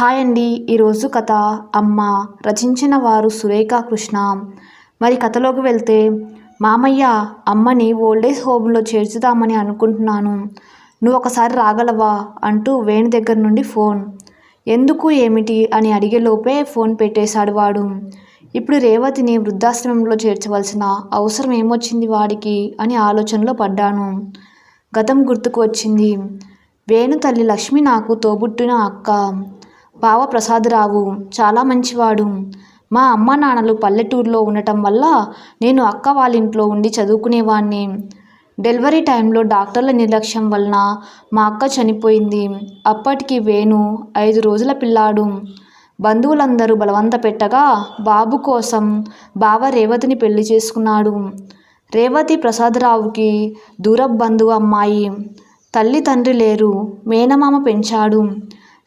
Hi అండి ఈరోజు కథ అమ్మ రచించిన వారు సురేఖ కృష్ణ. మరి కథలోకి వెళ్తే మామయ్య అమ్మని ఓల్డేజ్ హోమ్లో చేర్చుదామని అనుకుంటున్నాను. నువ్వు ఒకసారి రాగలవా? అంటూ వేణు దగ్గర నుండి ఫోన్. ఎందుకు ఏమిటి? అని అడిగేలోపే ఫోన్ పెట్టేశాడు వాడు. ఇప్పుడు రేవతిని వృద్ధాశ్రమంలో చేర్చవలసిన అవసరం ఏమొచ్చింది వాడికి? అని ఆలోచనలో పడ్డాను. గతం గుర్తుకు వచ్చింది. వేణు తల్లి లక్ష్మి నాకు తోబుట్టిన అక్క. బావ ప్రసాదరావు చాలా మంచివాడు. మా అమ్మ నాన్నలు పల్లెటూరులో ఉండటం వల్ల నేను అక్క వాళ్ళ ఇంట్లో ఉండి చదువుకునేవాణ్ణి. డెలివరీ టైంలో డాక్టర్ల నిర్లక్ష్యం వలన మా అక్క చనిపోయింది. అప్పటికి వేణు ఐదు రోజుల పిల్లాడు. బంధువులందరూ బలవంత పెట్టగా బాబు కోసం బావ రేవతిని పెళ్ళి చేసుకున్నాడు. రేవతి ప్రసాదరావుకి దూర బంధువు అమ్మాయి. తల్లి తండ్రి లేరు. మేనమామ పెంచాడు.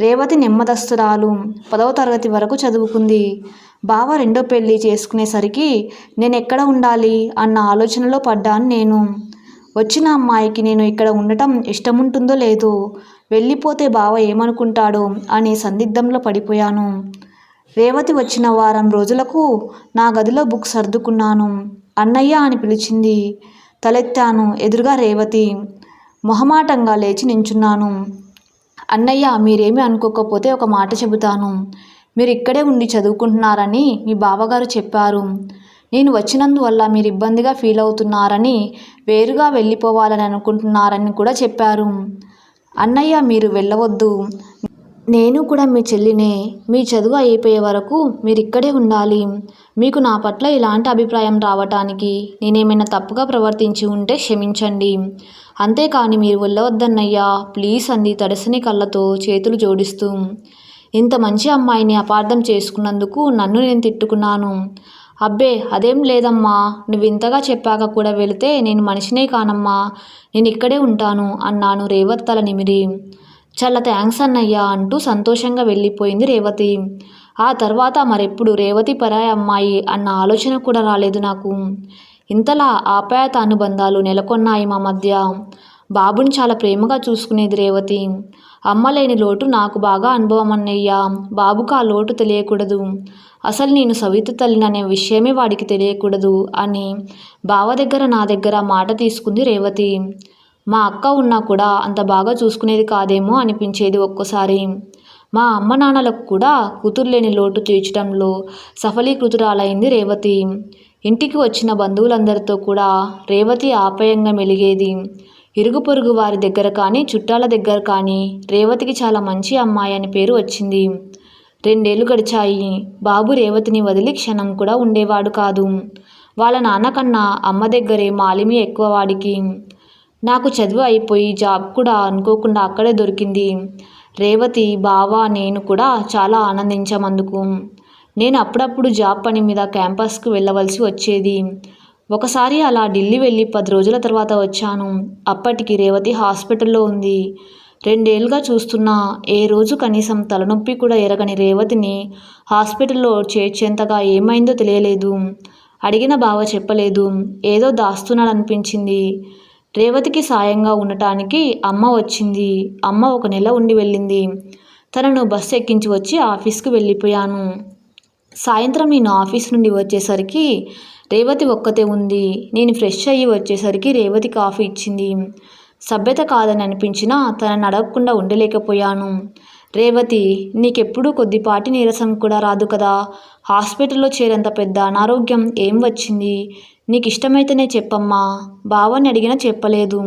రేవతి నెమ్మదస్తురాలు. పదవ తరగతి వరకు చదువుకుంది. బావ రెండో పెళ్ళి చేసుకునేసరికి నేను ఎక్కడ ఉండాలి అన్న ఆలోచనలో పడ్డాను నేను. వచ్చిన అమ్మాయికి నేను ఇక్కడ ఉండటం ఇష్టముంటుందో లేదో వెళ్ళిపోతే బావ ఏమనుకుంటాడో అని సందిగ్ధంలో పడిపోయాను. రేవతి వచ్చిన వారం రోజులకు నా గదిలో బుక్ సర్దుకున్నాను. అన్నయ్య అని పిలిచింది. తలెత్తాను ఎదురుగా రేవతి. మొహమాటంగా లేచి నించున్నాను. అన్నయ్య మీరేమీ అనుకోకపోతే ఒక మాట చెబుతాను. మీరు ఇక్కడే ఉండి చదువుకుంటున్నారని మీ బావగారు చెప్పారు. నేను వచ్చినందువల్ల మీరు ఇబ్బందిగా ఫీల్ అవుతున్నారని వేరుగా వెళ్ళిపోవాలని అనుకుంటున్నారని కూడా చెప్పారు. అన్నయ్య మీరు వెళ్ళవద్దు. నేను కూడా మీ చెల్లినే. మీ చదువు అయిపోయే వరకు మీరు ఇక్కడే ఉండాలి. మీకు నా పట్ల ఇలాంటి అభిప్రాయం రావటానికి నేనేమైనా తప్పుగా ప్రవర్తించి ఉంటే క్షమించండి. అంతేకాని మీరు వెళ్ళవద్దన్నయ్యా ప్లీజ్ అంది తడసని కళ్ళతో చేతులు జోడిస్తూ. ఇంత మంచి అమ్మాయిని అపార్థం చేసుకున్నందుకు నన్ను నేను తిట్టుకున్నాను. అబ్బే అదేం లేదమ్మా. నువ్వు ఇంతగా చెప్పాక కూడా వెళితే నేను మనిషినే కానమ్మా. నేను ఇక్కడే ఉంటాను అన్నాను రేవత్ తల నిమిరి. చాలా థ్యాంక్స్ అన్నయ్యా అంటూ సంతోషంగా వెళ్ళిపోయింది రేవతి. ఆ తర్వాత మరెప్పుడు రేవతి పరాయి అమ్మాయి అన్న ఆలోచన కూడా రాలేదు నాకు. ఇంతలా ఆప్యాయత అనుబంధాలు నెలకొన్నాయి మా మధ్య. బాబుని చాలా ప్రేమగా చూసుకునేది రేవతి. అమ్మలేని లోటు నాకు బాగా అనుభవం అన్నయ్యా. బాబుకు ఆ లోటు తెలియకూడదు. అసలు నేను సవిత తల్లిని అనే విషయమే వాడికి తెలియకూడదు అని బావ దగ్గర నా దగ్గర మాట తీసుకుంది రేవతి. మా అక్క ఉన్నా కూడా అంత బాగా చూసుకునేది కాదేమో అనిపించేది ఒక్కోసారి. మా అమ్మ నాన్నలకు కూడా కూతురు లేని లోటు తీర్చడంలో సఫలీకృతురాలైంది రేవతి. ఇంటికి వచ్చిన బంధువులందరితో కూడా రేవతి ఆప్యాయంగా మెలిగేది. ఇరుగు పొరుగు వారి దగ్గర కానీ చుట్టాల దగ్గర కానీ రేవతికి చాలా మంచి అమ్మాయి అని పేరు వచ్చింది. రెండేళ్ళు గడిచాయి. బాబు రేవతిని వదిలి క్షణం కూడా ఉండేవాడు కాదు. వాళ్ళ నాన్నకన్నా అమ్మ దగ్గరే మాలిమి ఎక్కువ వాడికి నాకు చదువు అయిపోయి జాబ్ కూడా అనుకోకుండా అక్కడే దొరికింది. రేవతి బావ నేను కూడా చాలా ఆనందించామందుకు నేను అప్పుడప్పుడు జాబ్ పని మీద క్యాంపస్కి వెళ్ళవలసి వచ్చేది. ఒకసారి అలా ఢిల్లీ వెళ్ళి పది రోజుల తర్వాత వచ్చాను. అప్పటికి రేవతి హాస్పిటల్లో ఉంది. రెండేళ్ళుగా చూస్తున్నా ఏ రోజు కనీసం తలనొప్పి కూడా ఎరగని రేవతిని హాస్పిటల్లో చేర్చేంతగా ఏమైందో తెలియలేదు. అడిగిన బావ చెప్పలేదు. ఏదో దాస్తున్నాడనిపించింది. రేవతికి సాయంగా ఉండటానికి అమ్మ వచ్చింది. అమ్మ ఒక నెల ఉండి వెళ్ళింది. తనను బస్సు ఎక్కించి వచ్చి ఆఫీస్కి వెళ్ళిపోయాను. సాయంత్రం నేను ఆఫీస్ నుండి వచ్చేసరికి రేవతి ఒక్కతే ఉంది. నేను ఫ్రెష్ అయ్యి వచ్చేసరికి రేవతి కాఫీ ఇచ్చింది. సభ్యత కాదని అనిపించినా తనని అడగకుండా ఉండలేకపోయాను. రేవతి నీకెప్పుడు కొద్దిపాటి నీరసం కూడా రాదు కదా? హాస్పిటల్లో చేరేంత పెద్ద అనారోగ్యం ఏం వచ్చింది? నీకు ఇష్టమైతేనే చెప్పమ్మా. బావని అడిగినా చెప్పలేదు.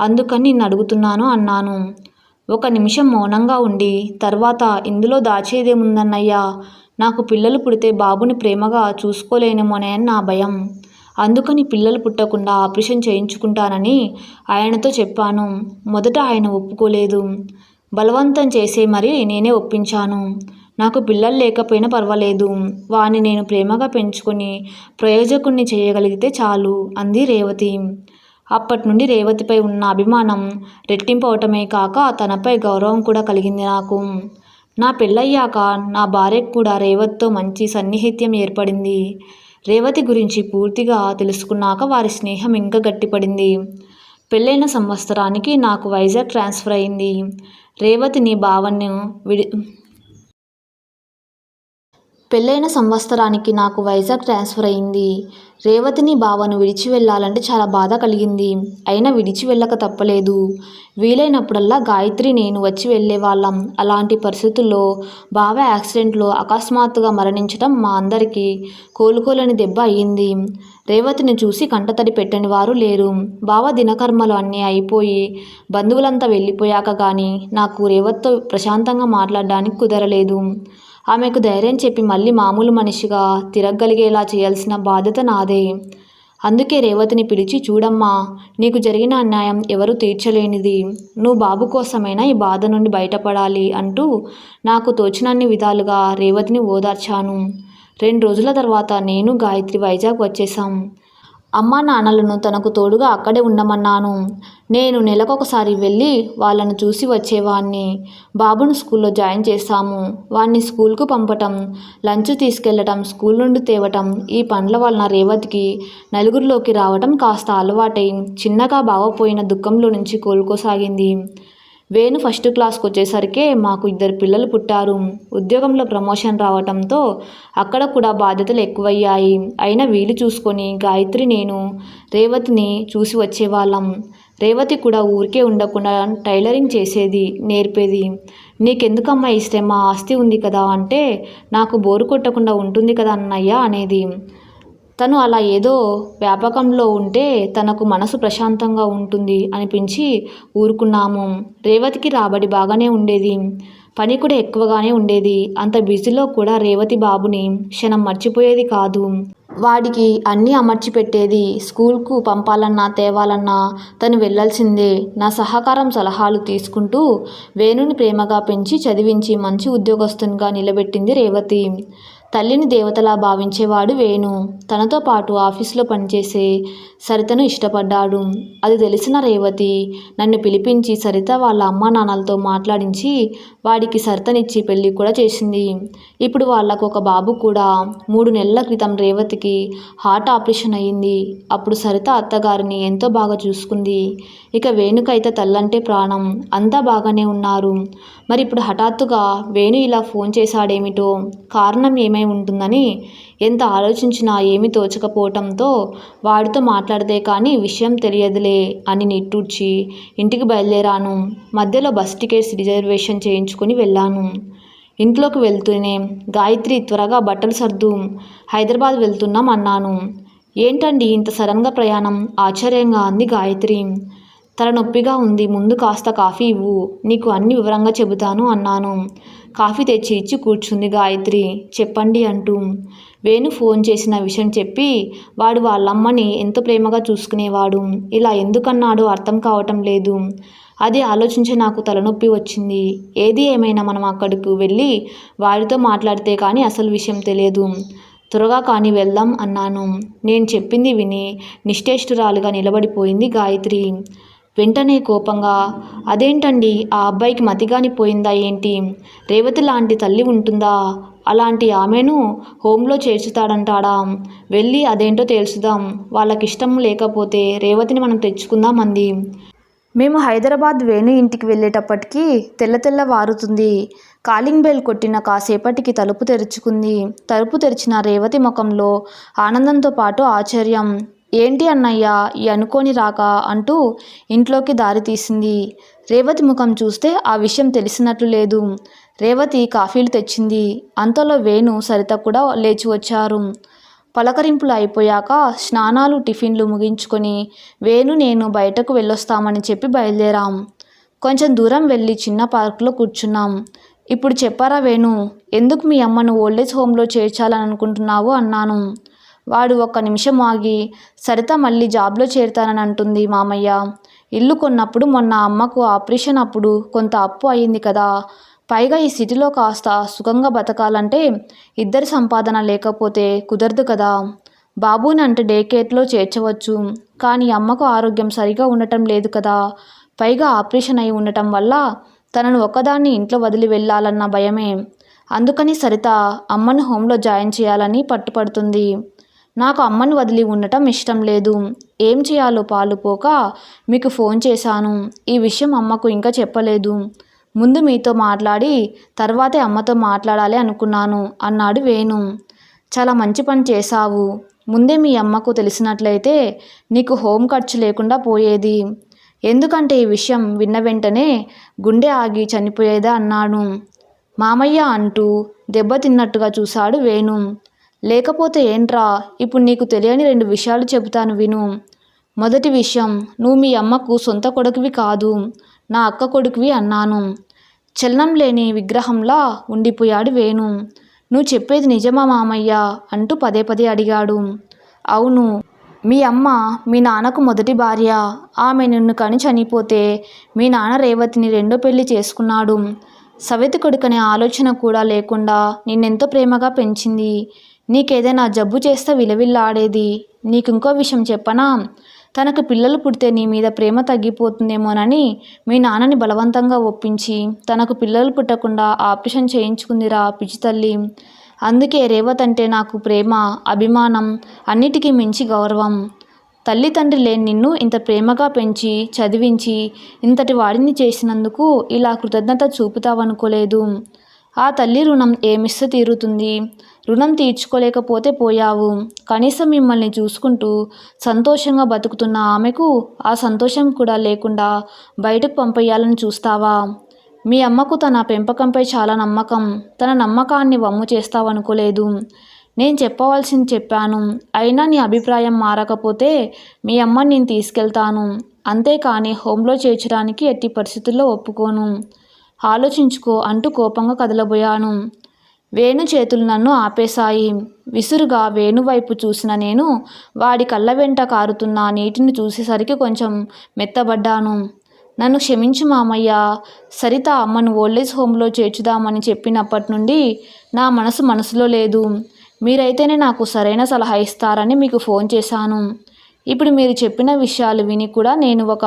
అందుకని నిన్ను అడుగుతున్నాను అన్నాను. ఒక నిమిషం మౌనంగా ఉండి తర్వాత ఇందులో దాచేదేముందన్నయ్యా? నాకు పిల్లలు పుడితే బాబుని ప్రేమగా చూసుకోలేనేమోనే నా భయం. అందుకని పిల్లలు పుట్టకుండా ఆపరేషన్ చేయించుకుంటానని ఆయనతో చెప్పాను. మొదట ఆయన ఒప్పుకోలేదు. బలవంతం చేసే మరి నేనే ఒప్పించాను. నాకు పిల్లలు లేకపోయినా పర్వాలేదు. వాణ్ణి నేను ప్రేమగా పెంచుకొని ప్రయోజకుణ్ణి చేయగలిగితే చాలు అంది రేవతి. అప్పటి నుండి రేవతిపై ఉన్న అభిమానం రెట్టింపు అవటమే కాక తనపై గౌరవం కూడా కలిగింది నాకు. నా పెళ్ళయ్యాక నా భార్యకు కూడా రేవత్తో మంచి సన్నిహిత్యం ఏర్పడింది. రేవతి గురించి పూర్తిగా తెలుసుకున్నాక వారి స్నేహం ఇంకా గట్టిపడింది. పెళ్ళైన సంవత్సరానికి నాకు వైజాగ్ ట్రాన్స్ఫర్ అయింది. రేవతిని భావన్ను విడి పెళ్ళైన సంవత్సరానికి నాకు వైజాగ్ ట్రాన్స్ఫర్ అయింది. రేవతిని బావను విడిచి వెళ్ళాలంటే చాలా బాధ కలిగింది. అయినా విడిచి వెళ్ళక తప్పలేదు. వీలైనప్పుడల్లా గాయత్రి నేను వచ్చి వెళ్ళేవాళ్ళం అలాంటి పరిస్థితుల్లో బావ యాక్సిడెంట్లో అకస్మాత్తుగా మరణించడం మా అందరికీ కోలుకోలేని దెబ్బ అయ్యింది. రేవతిని చూసి కంటతడి పెట్టని వారు లేరు. బావ దినకర్మలు అన్నీ అయిపోయి బంధువులంతా వెళ్ళిపోయాక కానీ నాకు రేవత్తో ప్రశాంతంగా మాట్లాడడానికి కుదరలేదు. ఆమెకు ధైర్యం చెప్పి మళ్ళీ మామూలు మనిషిగా తిరగగలిగేలా చేయాల్సిన బాధ్యత నాదే. అందుకే రేవతిని పిలిచి చూడమ్మా నీకు జరిగిన అన్యాయం ఎవరు తీర్చలేనిది. నువ్వు బాబు కోసమైనా ఈ బాధ నుండి బయటపడాలి అంటూ నాకు తోచినన్ని విధాలుగా రేవతిని ఓదార్చాను. రెండు రోజుల తర్వాత నేను గాయత్రి వైజాగ్ వచ్చేసాం అమ్మా నాన్నలను తనకు తోడుగా అక్కడే ఉండమన్నాను. నేను నెలకొకసారి వెళ్ళి వాళ్ళను చూసి వచ్చేవాణ్ణి. బాబును స్కూల్లో జాయిన్ చేశాము. వాడిని స్కూల్కు పంపటం లంచ్ తీసుకెళ్ళటం స్కూల్ నుండి తేవటం ఈ పనుల వలన రేవతికి నలుగురిలోకి రావటం కాస్త అలవాటై చిన్నగా బావపోయిన దుఃఖంలో నుంచి కోలుకోసాగింది. వేణు ఫస్ట్ క్లాస్కి వచ్చేసరికే మాకు ఇద్దరు పిల్లలు పుట్టారు. ఉద్యోగంలో ప్రమోషన్ రావటంతో అక్కడ కూడా బాధ్యతలు ఎక్కువయ్యాయి. అయినా వీలు చూసుకొని గాయత్రి నేను రేవతిని చూసి వచ్చేవాళ్ళం. రేవతి కూడా ఊరికే ఉండకుండా టైలరింగ్ చేసేది నేర్పేది. నీకెందుకమ్మా ఇస్తే మా ఆస్తి ఉంది కదా అంటే నాకు బోరు కొట్టకుండా ఉంటుంది కదా అన్నయ్య అనేది. తను అలా ఏదో వ్యాపకంలో ఉంటే తనకు మనసు ప్రశాంతంగా ఉంటుంది అనిపించి ఊరుకున్నాము. రేవతికి రాబడి బాగానే ఉండేది. పని కూడా ఎక్కువగానే ఉండేది. అంత బిజీలో కూడా రేవతి బాబుని క్షణం మర్చిపోయేది కాదు. వాడికి అన్నీ అమర్చి పెట్టేది స్కూల్కు పంపాలన్నా తేవాలన్నా తను వెళ్ళాల్సిందే నా సహకారం సలహాలు తీసుకుంటూ వేణుని ప్రేమగా పెంచి చదివించి మంచి ఉద్యోగస్తునిగా నిలబెట్టింది రేవతి. తల్లిని దేవతలా భావించేవాడు వేణు. తనతో పాటు ఆఫీసులో పనిచేసే సరితను ఇష్టపడ్డాడు. అది తెలిసిన రేవతి నన్ను పిలిపించి సరిత వాళ్ళ అమ్మా నాన్నలతో మాట్లాడించి వాడికి సరితనిచ్చి పెళ్ళి కూడా చేసింది. ఇప్పుడు వాళ్ళకు ఒక బాబు కూడా మూడు నెలల క్రితం రేవతికి హార్ట్ ఆపరేషన్ అయ్యింది. అప్పుడు సరిత అత్తగారిని ఎంతో బాగా చూసుకుంది. ఇక వేణుకైతే తల్లంటే ప్రాణం. అంతా బాగానే ఉన్నారు. మరి ఇప్పుడు హఠాత్తుగా వేణు ఇలా ఫోన్ చేశాడేమిటో కారణం ఏమై ఉంటుందని ఎంత ఆలోచించినా ఏమీ తోచకపోవటంతో వాడితో మాట్లాడితే కానీ విషయం తెలియదులే అని నిట్టూర్చి ఇంటికి బయలుదేరాను. మధ్యలో బస్ టికెట్స్ రిజర్వేషన్ చేయించుకొని వెళ్ళాను. ఇంట్లోకి వెళ్తూనే గాయత్రి త్వరగా బట్టలు సర్దు. హైదరాబాద్ వెళ్తున్నాం అన్నాను. ఏంటండి ఇంత సడన్గా ప్రయాణం? ఆశ్చర్యంగా అంది గాయత్రి. తలనొప్పిగా ఉంది ముందు కాస్త కాఫీ ఇవ్వు. నీకు అన్ని వివరంగా చెబుతాను అన్నాను. కాఫీ తెచ్చి ఇచ్చి కూర్చుంది గాయత్రి. చెప్పండి అంటూ. వేణు ఫోన్ చేసిన విషయం చెప్పి వాడు వాళ్ళమ్మని ఎంతో ప్రేమగా చూసుకునేవాడు. ఇలా ఎందుకన్నాడో అర్థం కావటం లేదు. అది ఆలోచించి నాకు తలనొప్పి వచ్చింది. ఏది ఏమైనా మనం అక్కడికి వెళ్ళి వాడితో మాట్లాడితే కానీ అసలు విషయం తెలియదు. త్వరగా కానీ వెళ్దాం అన్నాను. నేను చెప్పింది విని నిశ్చేష్టురాలుగా నిలబడిపోయింది గాయత్రి. వెంటనే కోపంగా అదేంటండి? ఆ అబ్బాయికి మతిగాని పోయిందా ఏంటి? రేవతి లాంటి తల్లి ఉంటుందా? అలాంటి ఆమెను హోంలో చేర్చుతాడంటాడా? వెళ్ళి అదేంటో తెలుసుదాం. వాళ్ళకిష్టం లేకపోతే రేవతిని మనం తెచ్చుకుందాం అంది మేము హైదరాబాద్ వేణు ఇంటికి వెళ్ళేటప్పటికి తెల్ల తెల్ల వారుతుంది. కాలింగ్ బెల్ కొట్టిన కాసేపటికి తలుపు తెరుచుకుంది. తలుపు తెరిచిన రేవతి ముఖంలో ఆనందంతో పాటు ఆశ్చర్యం. ఏంటి అన్నయ్య ఈ అనుకోని రాక అంటూ ఇంట్లోకి దారి తీసింది. రేవతి ముఖం చూస్తే ఆ విషయం తెలిసినట్లు లేదు. రేవతి కాఫీలు తెచ్చింది. అంతలో వేణు సరిత కూడా లేచి వచ్చారు. పలకరింపులు అయిపోయాక స్నానాలు టిఫిన్లు ముగించుకొని వేణు నేను బయటకు వెళ్ళొస్తామని చెప్పి బయలుదేరాం. కొంచెం దూరం వెళ్ళి చిన్న పార్కులో కూర్చున్నాం. ఇప్పుడు చెప్పారా వేణు ఎందుకు మీ అమ్మను ఓల్డేజ్ హోమ్లో చేర్చాలని అనుకుంటున్నావు అన్నాను. వాడు ఒక్క నిమిషం ఆగి సరిత మళ్ళీ జాబ్లో చేరుతానని అంటుంది మామయ్య. ఇల్లు కొన్నప్పుడు మొన్న అమ్మకు ఆపరేషన్ అప్పుడు కొంత అప్పు అయింది కదా. పైగా ఈ సిటీలో కాస్త సుఖంగా బతకాలంటే ఇద్దరి సంపాదన లేకపోతే కుదరదు కదా. బాబుని అంటే డే కేర్లో చేర్చవచ్చు కానీ అమ్మకు ఆరోగ్యం సరిగా ఉండటం లేదు కదా. పైగా ఆపరేషన్ అయి ఉండటం వల్ల తనను ఒక్కదాన్ని ఇంట్లో వదిలి వెళ్ళాలన్న భయమే. అందుకని సరిత అమ్మను హోంలో జాయిన్ చేయాలని పట్టుపడుతుంది. నాకు అమ్మను వదిలి ఉండటం ఇష్టం లేదు. ఏం చేయాలో పాలుపోక మీకు ఫోన్ చేశాను. ఈ విషయం అమ్మకు ఇంకా చెప్పలేదు. ముందు మీతో మాట్లాడి తర్వాతే అమ్మతో మాట్లాడాలి అనుకున్నాను అన్నాడు వేణు. చాలా మంచి పని చేశావు. ముందే మీ అమ్మకు తెలిసినట్లయితే నీకు హోం ఖర్చు లేకుండా పోయేది. ఎందుకంటే ఈ విషయం విన్న వెంటనే గుండె ఆగి చనిపోయేదా అన్నాను మామయ్య అంటూ దెబ్బతిన్నట్టుగా చూశాడు వేణు. లేకపోతే ఏంట్రా? ఇప్పుడు నీకు తెలియని రెండు విషయాలు చెబుతాను విను. మొదటి విషయం నువ్వు మీ అమ్మకు సొంత కొడుకువి కాదు. నా అక్క కొడుకువి అన్నాను. చలనం లేని విగ్రహంలా ఉండిపోయాడు వేణు. నువ్వు చెప్పేది నిజమా మామయ్య? అంటూ పదే పదే అడిగాడు. అవును. మీ అమ్మ మీ నాన్నకు మొదటి భార్య. ఆమె నిన్ను కని చనిపోతే మీ నాన్న రేవతిని రెండో పెళ్ళి చేసుకున్నాడు. సవితి కొడుకనే ఆలోచన కూడా లేకుండా నిన్నెంతో ప్రేమగా పెంచింది. నీకేదైనా జబ్బు చేస్తే విలవిల్లాడేది. నీకు ఇంకో విషయం చెప్పనా? తనకు పిల్లలు పుడితే నీ మీద ప్రేమ తగ్గిపోతుందేమోనని మీ నాన్నని బలవంతంగా ఒప్పించి తనకు పిల్లలు పుట్టకుండా ఆపరేషన్ చేయించుకుందిరా పిచ్చి తల్లి. అందుకే రేవత్ అంటే నాకు ప్రేమ అభిమానం అన్నిటికీ మించి గౌరవం. తల్లి తండ్రి లేని నిన్ను ఇంత ప్రేమగా పెంచి చదివించి ఇంతటి వాడిని చేసినందుకు ఇలా కృతజ్ఞత చూపుతావనుకోలేదు. ఆ తల్లి రుణం ఏమిస్తే తీరుతుంది? రుణం తీర్చుకోలేకపోతే పోయావు. కనీసం మిమ్మల్ని చూసుకుంటూ సంతోషంగా బతుకుతున్న ఆమెకు ఆ సంతోషం కూడా లేకుండా బయటకు పంపేయాలని చూస్తావా? మీ అమ్మకు తన పెంపకంపై చాలా నమ్మకం. తన నమ్మకాన్ని వమ్ము చేస్తావనుకోలేదు. నేను చెప్పవలసింది చెప్పాను. అయినా నీ అభిప్రాయం మారకపోతే మీ అమ్మని నేను తీసుకెళ్తాను. అంతేకాని హోంలో చేర్చడానికి ఎట్టి పరిస్థితుల్లో ఒప్పుకోను. ఆలోచించుకో అంటూ కోపంగా కదలబోయాను. వేణు చేతులు నన్ను ఆపేశాయి. విసురుగా వేణు వైపు చూసిన నేను వాడి కళ్ళ వెంట కారుతున్న నీటిని చూసేసరికి కొంచెం మెత్తబడ్డాను. నన్ను క్షమించు మామయ్య. సరిత అమ్మను ఓల్డేజ్ హోమ్లో చేర్చుదామని చెప్పినప్పటి నుండి నా మనసు మనసులో లేదు. మీరైతేనే నాకు సరైన సలహా ఇస్తారని మీకు ఫోన్ చేశాను. ఇప్పుడు మీరు చెప్పిన విషయాలు విని కూడా నేను ఒక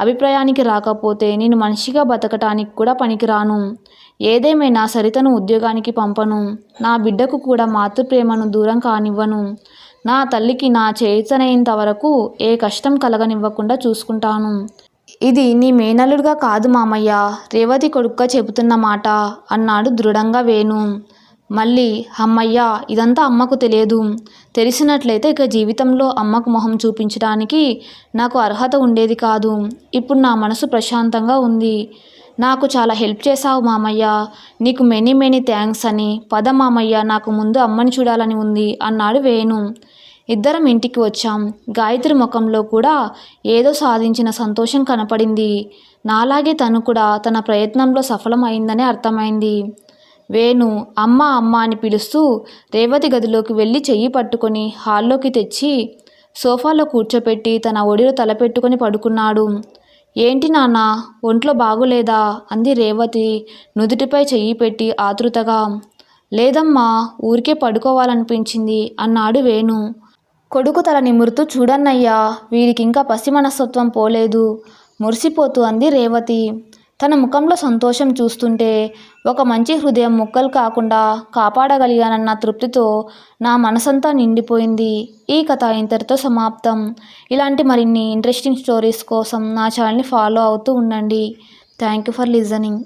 అభిప్రాయానికి రాకపోతే నేను మనిషిగా బతకటానికి కూడా పనికిరాను. ఏదేమైనా సరితను ఉద్యోగానికి పంపను. నా బిడ్డకు కూడా మాతృప్రేమను దూరం కానివ్వను. నా తల్లికి నా చేతనైనంత వరకు ఏ కష్టం కలగనివ్వకుండా చూసుకుంటాను. ఇది నీ మేనల్లుడుగా కాదు మామయ్య. రేవతి కొడుక్క చెబుతున్న మాట అన్నాడు దృఢంగా వేణు. మళ్ళీ అమ్మయ్యా ఇదంతా అమ్మకు తెలియదు. తెలిసినట్లయితే ఇక జీవితంలో అమ్మకు మొహం చూపించడానికి నాకు అర్హత ఉండేది కాదు. ఇప్పుడు నా మనసు ప్రశాంతంగా ఉంది. నాకు చాలా హెల్ప్ చేశావు మామయ్య. నీకు మెనీ మెనీ థ్యాంక్స్ అని. పద మామయ్య నాకు ముందు అమ్మని చూడాలని ఉంది అన్నాడు వేణు. ఇద్దరం ఇంటికి వచ్చాం. గాయత్రి ముఖంలో కూడా ఏదో సాధించిన సంతోషం కనపడింది. నాలాగే తను కూడా తన ప్రయత్నంలో సఫలం అయిందని అర్థమైంది. వేణు అమ్మ అమ్మ అని పిలుస్తూ రేవతి గదిలోకి వెళ్ళి చెయ్యి పట్టుకొని హాల్లోకి తెచ్చి సోఫాలో కూర్చోపెట్టి తన ఒడిలో తలపెట్టుకొని పడుకున్నాడు. ఏంటి నాన్న ఒంట్లో బాగులేదా? అంది రేవతి నుదుటిపై చెయ్యి పెట్టి ఆతృతగా. లేదమ్మా ఊరికే పడుకోవాలనిపించింది అన్నాడు వేణు. కొడుకు తల నిమురుతూ చూడన్నయ్యా వీరికింకా పసి మనస్తత్వం పోలేదు మురిసిపోతూ అంది రేవతి. తన ముఖంలో సంతోషం చూస్తుంటే ఒక మంచి హృదయం ముక్కలు కాకుండా కాపాడగలిగానన్న తృప్తితో నా మనసంతా నిండిపోయింది. ఈ కథ ఇంతటితో సమాప్తం. ఇలాంటి మరిన్ని ఇంట్రెస్టింగ్ స్టోరీస్ కోసం నా ఛానల్ని ఫాలో అవుతూ ఉండండి. Thank you for listening.